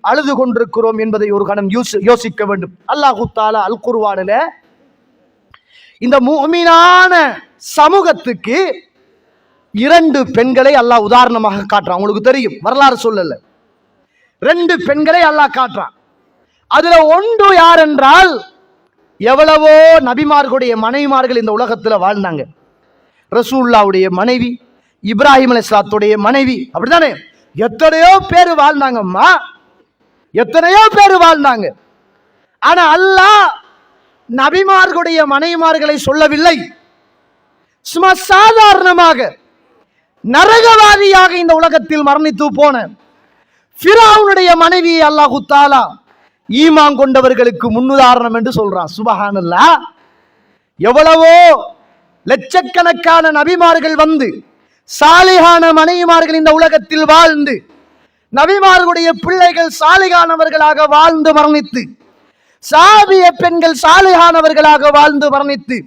அழுது கொண்டிருக்கிறோம் என்பதை ஒரு கணம் யோசி- யோசிக்க வேண்டும். அல்லாஹு தாலா அல் குருவானில இந்த முஃமினான சமூகத்துக்கு இரண்டு பெண்களை அல்லாஹ் உதாரணமாக காட்டுறான். உங்களுக்கு தெரியும் வரலாறு சொல்லல. ரெண்டு பெண்களை அல்லாஹ் காட்டுறான். அதுல ஒன்று யார் என்றால் எவ்வளவோ நபிமார்களுடைய மனைவிமார்கள் இந்த உலகத்துல வாழ்ந்தாங்க. ரசூல்லாவுடைய மனைவி இப்ராஹிம் அலைஹிஸ்ஸலாத்துடைய மனைவி அப்படிதானே எத்தனையோ பேர் வாழ்ந்தாங்கம்மா. எத்தனையோ பேர் வாழ்ந்தாங்க. ஆனா அல்லாஹ் நபிமார்களுடைய மனைவிமார்களை சொல்லவில்லை. சும்மா சாதாரணமாக நரகவாதியாக இந்த உலகத்தில் மரணித்து போன ஃபிராவுனுடைய மனைவியை அல்லாஹு தாலா ஈமான் கொண்டவர்களுக்கு முன்னுதாரணம் என்று சொல்றான். சுபஹானல்லா. எவ்வளவோ லட்சக்கணக்கான நபிமார்கள் வந்து சாலிகான மனைவிமார்கள் இந்த உலகத்தில் வாழ்ந்து நபிமார்களுடைய பிள்ளைகள் சாலிகானவர்களாக வாழ்ந்து மரணித்து சாபிய பெண்கள் சாலிகானவர்களாக வாழ்ந்து மரணித்து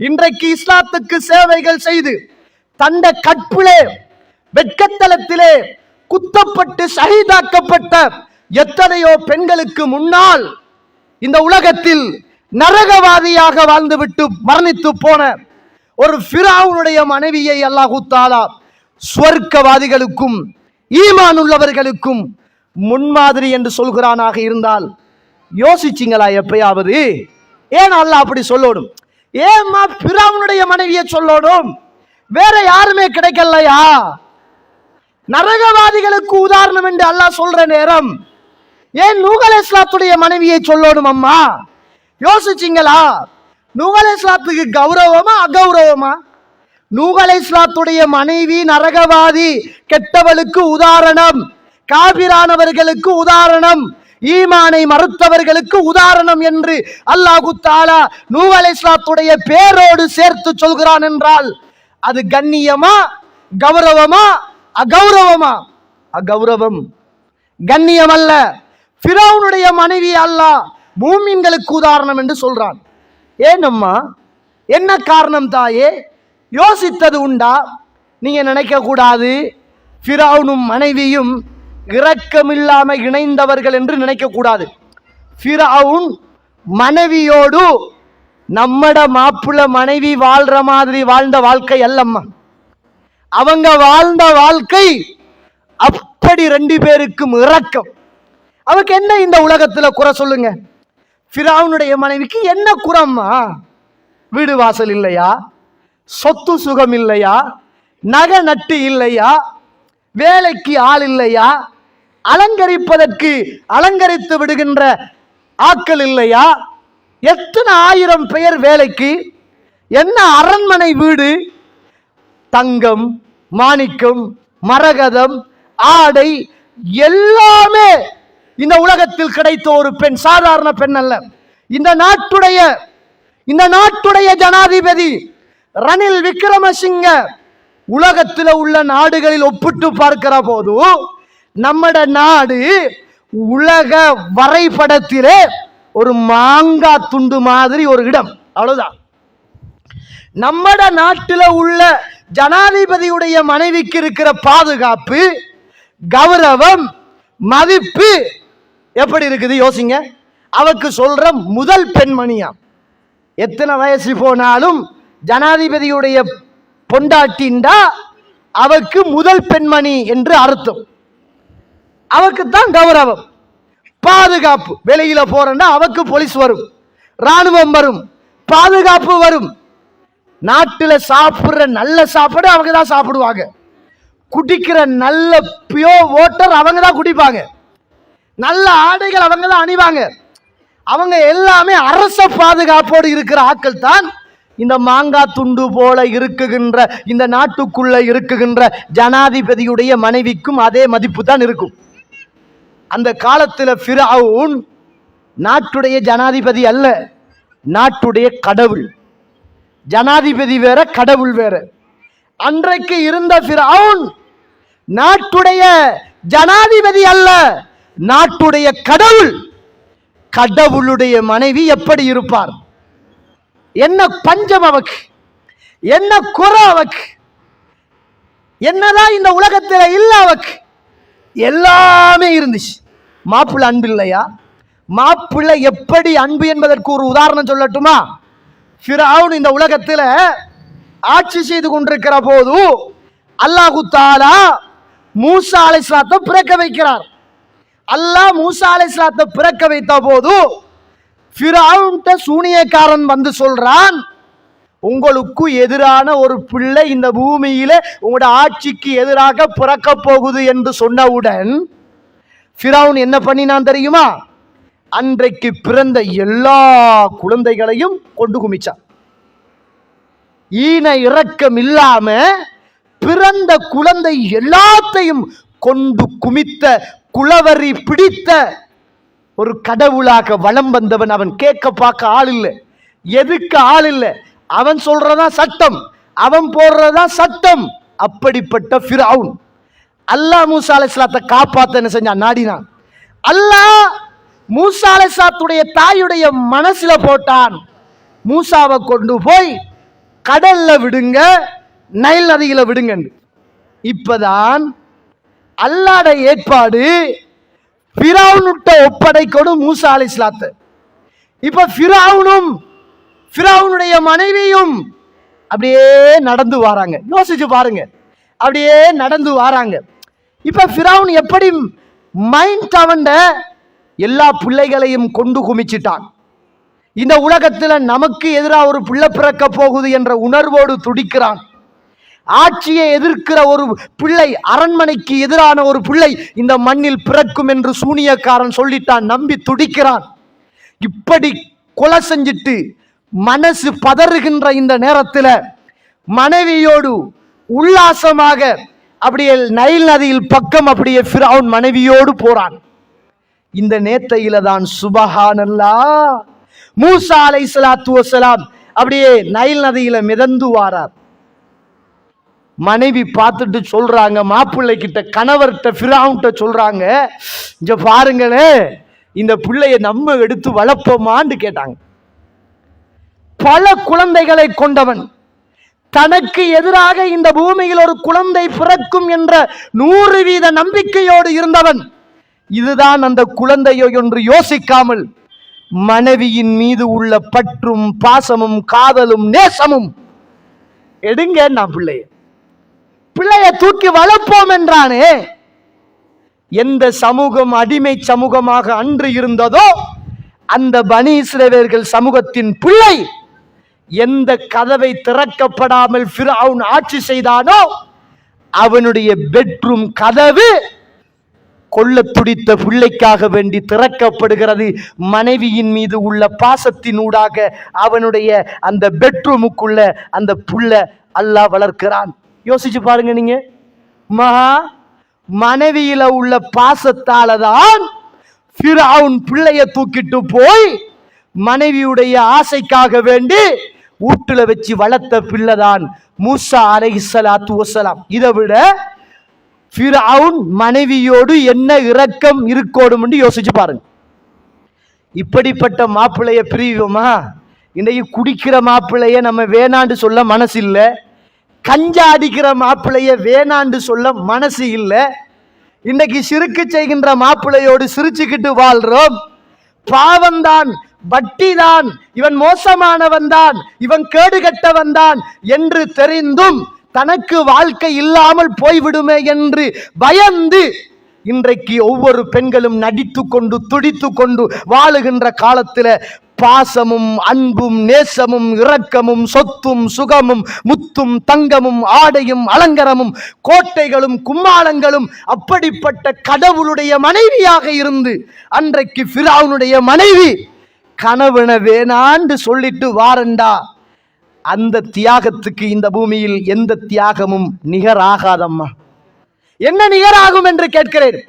இன்றைக்கு இஸ்லாத்துக்கு சேவைகள் செய்து தந்த கற்பிலே வெட்கத்தலத்திலே குத்தப்பட்டு சகிதாக்கப்பட்ட எத்தனையோ பெண்களுக்கு முன்னால் இந்த உலகத்தில் நரகவாதியாக வாழ்ந்துவிட்டு மரணித்து போன ஒரு ஃபிரௌனுடைய மனைவியை அல்லாஹூத்தாலா தாலா சுவர்க்கவாதிகளுக்கும் ஈமான் உள்ளவர்களுக்கும் முன்மாதிரி என்று சொல்கிறானாக இருந்தால் யோசிச்சிங்களா எப்பயாவது? ஏன் அல்லாஹ் அப்படி சொல்லணும்? ஏம்மா பிறவனுடைய மனைவியை சொல்லணும்? வேற யாருமே கிடைக்கலையா? நரகவாதிகளுக்கு உதாரணம் என்று அல்லாஹ் சொல்ற நேரம். ஏன் நூகல் இஸ்லாத்துடைய மனைவியை சொல்லணும் அம்மா? யோசிச்சிங்களா? நூகல் இஸ்லாத்துக்கு கௌரவமா அகௌரவமா? நூகலை இஸ்லாத்துடைய மனைவி நரகவாதி கெட்டவளுக்கு உதாரணம். காபிரானவர்களுக்கு உதாரணம். ஈமானை மறுத்தவர்களுக்கு உதாரணம் என்று அல்லாஹு தாலா நூகல் இஸ்லாத்துடைய பேரோடு சேர்த்து சொல்கிறான் என்றால் அது கண்ணியமா கௌரவமா அகௌரவமா? அகௌரவம். கண்ணியம் அல்ல ஃபிரௌனுடைய மனைவி அல்லாஹ் மூமின்களுக்கு உதாரணம் என்று சொல்றான். ஏனம்மா? என்ன காரணம் தாயே? யோசித்தது உண்டா? நீங்கள் நினைக்கக்கூடாது. கூடாது மனைவியும் இரக்கமில்லாமல் இணைந்தவர்கள் என்று நினைக்கக்கூடாது. கூடாது மனைவியோடு நம்மட மாப்பிள்ள மனைவி வாழ்ற மாதிரி வாழ்ந்த வாழ்க்கை அல்லம்மா. அவங்க வாழ்ந்த வாழ்க்கை அப்படி ரெண்டு பேருக்கும் இரக்கம். அவருக்கு என்ன இந்த உலகத்துல குறை சொல்லுங்க? ஃபிராவுனுடைய மனைவிக்கு என்ன குறம்மா? வீடு வாசல் இல்லையா? சொத்து சுகம் இல்லையா நகை நட்டு இல்லையா? வேலைக்கு ஆள் இல்லையா? அலங்கரிப்பதற்கு அலங்கரித்து விடுகின்ற ஆட்கள் இல்லையா? எத்தனை ஆயிரம் பெயர் வேலைக்கு? என்ன அரண்மனை வீடு? தங்கம் மாணிக்கம் மரகதம் ஆடை எல்லாமே இந்த உலகத்தில் கிடைத்த ஒரு பெண் சாதாரண பெண் அல்ல. இந்த நாட்டுடைய இந்த நாட்டுடைய ஜனாதிபதி ரணில் விக்ரமசிங்க உலகத்தில் உள்ள நாடுகளில் ஒப்பிட்டு பார்க்கிற போது நம்மட நாடு உலக வரைபடத்திலே ஒரு மாங்காய் துண்டு மாதிரி ஒரு இடம். அவ்வளவுதான். நம்மட நாட்டில் உள்ள ஜனாதிபதியுடைய மனைவிக்கு இருக்கிற பாதுகாப்பு கௌரவம் மதிப்பு எப்படி இருக்குது யோசிங்க? அவக்கு சொல்ற முதல் பெண்மணியாம். எத்தனை வயசு போனாலும் ஜனாதிபதியுடைய பொண்டாட்டின்டா அவக்கு முதல் பெண்மணி என்று அர்த்தம். அவக்கு தான் கௌரவம். பாதுகாப்பு. வெளியில போறேன்னா அவக்கு போலீஸ் வரும். ராணுவம் வரும். பாதுகாப்பு வரும். நாட்டில் சாப்பிட்ற நல்ல சாப்பாடு அவங்க தான் சாப்பிடுவாங்க. குடிக்கிற நல்ல பியோ ஓட்டர் அவங்க தான் குடிப்பாங்க. நல்ல ஆடைகள் அவங்க தான் அணிவாங்க. அவங்க எல்லாமே அரச பாதுகாப்போடு இருக்கிற ஆட்கள் தான் இந்த மாங்காய் துண்டு போல இருக்குகின்ற இந்த நாட்டுக்குள்ளே இருக்குகின்ற ஜனாதிபதியுடைய மனைவிக்கும் அதே மதிப்பு தான் இருக்கும். அந்த காலத்தில் ஃபிரவுன் நாட்டுடைய ஜனாதிபதி அல்ல நாட்டுடைய கடவுள். ஜனாதிபதி வேற கடவுள் வேற. அன்றைக்கு இருந்த ஃபிரவுன் நாட்டுடைய ஜனாதிபதி அல்ல நாட்டுடைய கடவுள். கடவுளுடைய மனைவி எப்படி இருப்பார்? என்ன பஞ்சம் அவக்கு? என்ன குறை அவக்கு? என்னதான் இந்த உலகத்தில் இல்லை அவக்கு? எல்லாமே இருந்துச்சு. மாப்பிள்ளை அன்பு இல்லையா? மாப்பிள்ளை எப்படி அன்பு என்பதற்கு ஒரு உதாரணம் சொல்லட்டுமா? ஃபிரௌன் இந்த உலகத்தில் ஆட்சி செய்து கொண்டிருக்கிற போது அல்லாஹு தாலா மூசா அலை பிறக்க வைக்கிறார். அல்லாஹ் மூசா அலை பிறக்க வைத்த போது ஃபிராவுன்ட்ட சூனியக்காரன் வந்து சொல்றான் உங்களுக்கு எதிரான ஒரு பிள்ளை இந்த பூமியில உங்களோட ஆட்சிக்கு எதிராக பிறக்க போகுது என்று சொன்னவுடன் ஃபிராவுன் என்ன பண்ணினான் தெரியுமா? அன்றைக்கு பிறந்த எல்லா குழந்தைகளையும் கொண்டு குமிச்சான். ஈன இரக்கம் இல்லாம பிறந்த குழந்தை எல்லாத்தையும் கொண்டு குமித்த குளவரி பிடித்த ஒரு கடவுளாக வலம் வந்தவன் அவன் கேட்க பார்க்க ஆள் இல்லை. எதுக்கு ஆள் இல்லை? அவன் சொல்றதா சட்டம். அவன் போடுறதா சட்டம். அப்படிப்பட்ட ஃபிரவுன் அல்லாஹ் மூசா அலைஹிஸ்ஸலாத்தை காப்பாத்த என்ன செஞ்சான்? நாடினான். அல்லாஹ் மூசா அலைஹிஸ்ஸலாத்துடைய தாயுடைய மனசுல போட்டான். மூசாவை கொண்டு போய் கடல்ல விடுங்க நைல் நதியில விடுங்கன்னு. இப்பதான் அல்லாட ஏற்பாடு ஃபிராவுனுட்ட ஒப்படைக்கணும் மூசா அலி இஸ்லாத்து இப்போ ஃபிராவுனும் ஃபிராவுனுடைய மனைவியும் அப்படியே நடந்து வராங்க. யோசிச்சு பாருங்க. அப்படியே நடந்து வராங்க. இப்போ ஃபிராவுன் எப்படி மைண்ட் அவன்ட எல்லா பிள்ளைகளையும் கொண்டு குமிச்சிட்டான். இந்த உலகத்தில் நமக்கு எதிராக ஒரு பிள்ளை பிறக்க போகுது என்ற உணர்வோடு துடிக்கிறான். ஆட்சியை எதிர்க்கிற ஒரு பிள்ளை அரண்மனைக்கு எதிரான ஒரு பிள்ளை இந்த மண்ணில் பிறக்கும் என்று சூனியக்காரன் சொல்லிட்டான் நம்பி துடிக்கிறான். இப்படி கொலை செஞ்சிட்டு மனசு பதறுகின்ற இந்த நேரத்தில் மனைவியோடு உல்லாசமாக அப்படியே நைல் நதியில் பக்கம் அப்படியே ஃபிரவுன் மனைவியோடு போறான். இந்த நேத்தையில தான் சுபஹானல்லா. மூசா அலை சலாத்து வசலாம் அப்படியே நைல் நதியில மிதந்து வாரார். மனைவி பார்த்துட்டு சொல்கிறாங்க மாப்பிள்ளை கிட்ட கணவர்கிட்ட ஃபிராவுன்ட்ட சொல்கிறாங்க இங்கே பாருங்களே இந்த பிள்ளையை நம்ம எடுத்து வளர்ப்போமான்னு கேட்டாங்க. பல குழந்தைகளை கொண்டவன். தனக்கு எதிராக இந்த பூமியில் ஒரு குழந்தை பிறக்கும் என்ற நூறு வீத நம்பிக்கையோடு இருந்தவன். இதுதான் அந்த குழந்தையோ என்று யோசிக்காமல் மனைவியின் மீது உள்ள பற்றும் பாசமும் காதலும் நேசமும். எடுங்க நான் பிள்ளைய. பிள்ளைய தூக்கி வளர்ப்போம் என்றானே? எந்த சமூகம் அடிமை சமூகமாக அன்று இருந்ததோ அந்த பனி சமூகத்தின் பிள்ளை எந்த கதவை திறக்கப்படாமல் அவன் ஆட்சி செய்தானோ அவனுடைய பெட்ரூம் கதவு கொல்ல துடித்த பிள்ளைக்காக வேண்டி திறக்கப்படுகிறது. மனைவியின் மீது உள்ள பாசத்தினூடாக அவனுடைய அந்த பெட்ரூமுக்குள்ள அந்த புள்ள அல்லாஹ் வளர்க்கிறான். யோசிச்சு பாருங்க நீங்க. மகா மனைவியில உள்ள பாசத்தால தான் ஃபிரௌன் பிள்ளைய தூக்கிட்டு போய் மனைவியுடைய ஆசைக்காக வேண்டி வீட்டுல வச்சு வளர்த்த பிள்ளைதான் மூசா அலைஹிஸ்ஸலாத்து வசலாம் இதை விட ஃபிரவுன் மனைவியோடு என்ன இரக்கம் இருக்கோடும் யோசிச்சு பாருங்க. இப்படிப்பட்ட மாப்பிள்ளைய பிரிவோமா இன்னைக்கு குடிக்கிற மாப்பிள்ளைய நம்ம வேணான்னு சொல்ல மனசு இல்லை கஞ்சா அடிக்கிற மாப்பிள்ளைய வேணாண்டு சொல்ல மனசு இல்லை. இன்னைக்கு சிறுக்கு செய்கின்ற மாப்பிள்ளையோடு சிரிச்சுக்கிட்டு வாழ்றோம். பாவம்தான் வட்டிதான் இவன் மோசமானவன் தான் இவன் கேடுகட்டவன் தான் என்று தெரிந்தும் தனக்கு வாழ்க்கை இல்லாமல் போய்விடுமே என்று பயந்து இன்றைக்கு ஒவ்வொரு பெண்களும் நடித்து கொண்டு துடித்து கொண்டு வாழுகின்ற காலத்தில் பாசமும் அன்பும் நேசமும் இரக்கமும் சொத்தும் சுகமும் முத்தும் தங்கமும் ஆடையும் அலங்கரமும் கோட்டைகளும் கும்மாளங்களும் அப்படிப்பட்ட கடவுளுடைய மனைவியாக இருந்து அன்றைக்கு ஃபிராவுனுடைய மனைவி கணவன வேணாண்டு சொல்லிட்டு வாரண்டா. அந்த தியாகத்துக்கு இந்த பூமியில் எந்த தியாகமும் நிகராகாதம்மா. என்ன நிகராகும் என்று கேட்கிறேன்.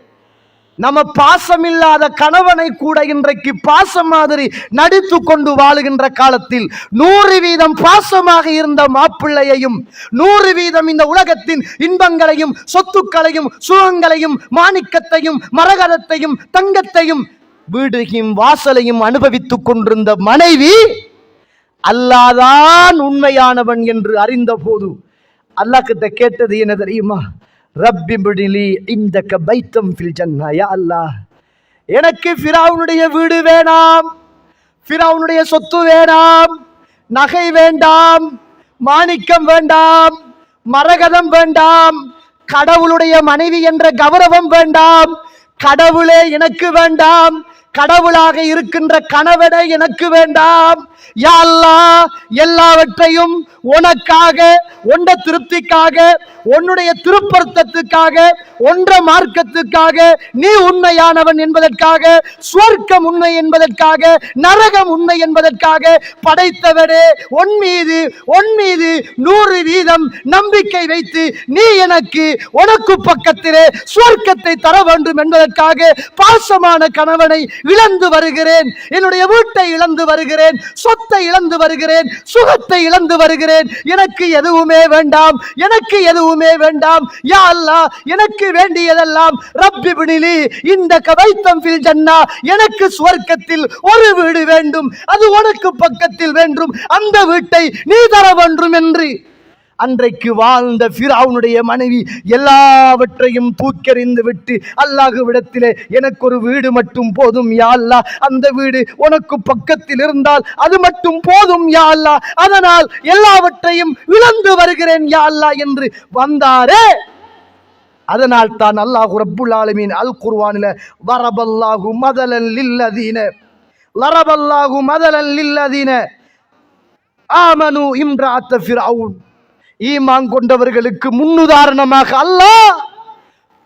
நம்ம பாசமில்லாத கணவனை கூட இன்றைக்கு பாசம் மாதிரி நடித்து கொண்டு வாழுகின்ற காலத்தில் நூறு வீதம் பாசமாக இருந்த மாப்பிள்ளையையும் நூறு வீதம் இந்த உலகத்தின் இன்பங்களையும் சொத்துக்களையும் சுகங்களையும் மாணிக்கத்தையும் மரகதத்தையும் தங்கத்தையும் வீடையும் வாசலையும் அனுபவித்துக் கொண்டிருந்த மனைவி அல்லாதான் உண்மையானவன் என்று அறிந்த போது அல்லாஹ் கிட்ட கேட்டது என்ன தெரியுமா? ரப்பி முடிலி இந்த பைத்தம் ஃபில் ஜன்னா யா அல்லாஹ். எனக்கு ஃபிராவுனுடைய வீடு வேணாம். ஃபிராவுனுடைய சொத்து வேண்டாம் நகை வேண்டாம். மாணிக்கம் வேண்டாம். மரகதம் வேண்டாம். கடவுளுடைய மனைவி என்ற கௌரவம் வேண்டாம். கடவுளே எனக்கு வேண்டாம். கடவுளாக இருக்கின்ற கணவனே எனக்கு வேண்டாம். யாழ்லா எல்லாவற்றையும் உனக்காக உண்ட திருப்திக்காக உன்னுடைய திருப்பர்த்தத்துக்காக ஒன்ற மார்க்கத்துக்காக நீ உண்மையானவன் என்பதற்காக சுவர்க்கம் உண்மை என்பதற்காக நரகம் உண்மை என்பதற்காக படைத்தவரே உன் மீது உன் மீது நூறு வீதம் நம்பிக்கை வைத்து நீ எனக்கு உனக்கு பக்கத்திலே சுவர்க்கத்தை தர வேண்டும் என்பதற்காக பாசமான கணவனை இழந்து வருகிறேன். என்னுடைய வீட்டை இழந்து வருகிறேன். சொத்தை இழந்து வருகிறேன். சுகத்தை இழந்து வருகிறேன். எனக்கு எதுவுமே வேண்டாம். எனக்கு எதுவுமே வேண்டாம். யா அல்லா எனக்கு வேண்டியதெல்லாம் ரப்பி பிணிலி இந்த கவைத்தம் ஃபில் ஜன்னா எனக்கு சுவர்க்கத்தில் ஒரு வீடு வேண்டும். அது உனக்கு பக்கத்தில் வேண்டும். அந்த வீட்டை நீ தர வேண்டும் என்று. அன்றைக்கு வாழ்ந்த ஃபிராவுனுடைய மனைவி எல்லாவற்றையும் தூக்கறிந்து விட்டு அல்லாஹ்விடத்திலே எனக்கு ஒரு வீடு மட்டும் போதும் யா அந்த வீடு உனக்கு பக்கத்தில் இருந்தால் அது மட்டும் போதும் யா அதனால் எல்லாவற்றையும் இழந்து வருகிறேன் யா என்று வந்தாரே. அதனால் தான் அல்லாஹ் ரப்புல் ஆலமீன் அல் குர்வானில வரபல்லாஹு மதலன் லில்லதீன லரபல்லாஹு மதலன் லில்லதீன ஆமனு இம்ராத்த ஃபிரவுன் ஈமான் கொண்டவர்களுக்கு முன்னுதாரணமாக அல்லாஹ்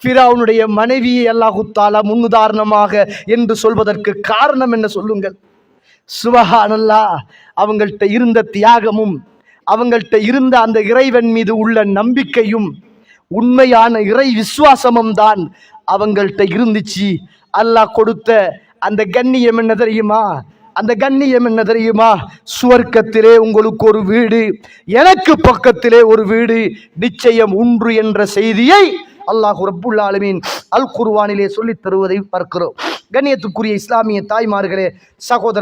ஃபிரௌனுடைய மனைவியை அல்லாஹு தாலா முன்னுதாரணமாக என்று சொல்வதற்கு காரணம் என்ன சொல்லுங்கள்? சுபஹானல்லா அவங்கள்ட்ட இருந்த தியாகமும் அவங்கள்ட்ட இருந்த அந்த இறைவன் மீது உள்ள நம்பிக்கையும் உண்மையான இறை விசுவாசமும் தான் அவங்கள்ட்ட இருந்துச்சு. அல்லாஹ் கொடுத்த அந்த கண்ணியம் என்ன தெரியுமா? அந்த கண்ணியம் என்ன தெரியுமா? சுவர்க்கத்திலே உங்களுக்கு ஒரு வீடு எனக்கு பக்கத்திலே ஒரு வீடு நிச்சயம் உண்டு என்ற செய்தியை அல்லாஹு ரப்புல் ஆலமீன் அல் குர்வானிலே சொல்லித் தருவதை பார்க்கிறோம். கண்ணியத்துக்குரிய இஸ்லாமிய தாய்மார்களே சகோதர